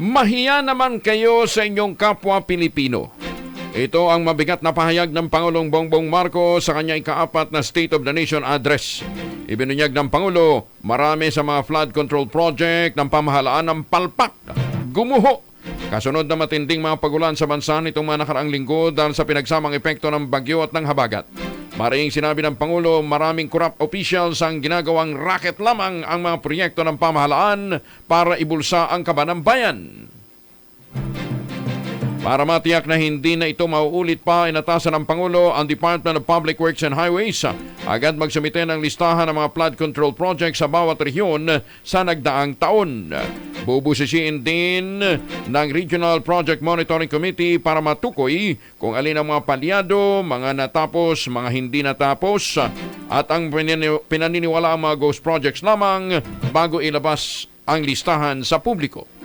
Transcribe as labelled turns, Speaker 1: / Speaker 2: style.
Speaker 1: Mahiya naman kayo sa inyong kapwa Pilipino. Ito ang mabigat na pahayag ng Pangulong Bongbong Marcos sa kanyang ikaapat na State of the Nation address. Ibinunyag ng Pangulo, marami sa mga flood control project ng pamahalaan ng palpak, gumuho. Kasunod na matinding mga pagulan sa bansa nitong mga nakaraang linggo dahil sa pinagsamang epekto ng bagyo at ng habagat. Maring sinabi ng Pangulo, maraming corrupt officials ang ginagawang racket lamang ang mga proyekto ng pamahalaan para ibulsa ang kaba ng bayan. Para matiyak na hindi na ito mauulit pa, inatasan ng Pangulo ang Department of Public Works and Highways agad magsumite ng listahan ng mga flood control projects sa bawat rehiyon sa nagdaang taon. Bubusisiin din ng Regional Project Monitoring Committee para matukoy kung alin ang mga palyado, mga natapos, mga hindi natapos at ang pinani- pinaniniwala ang mga ghost projects lamang bago ilabas ang listahan sa publiko.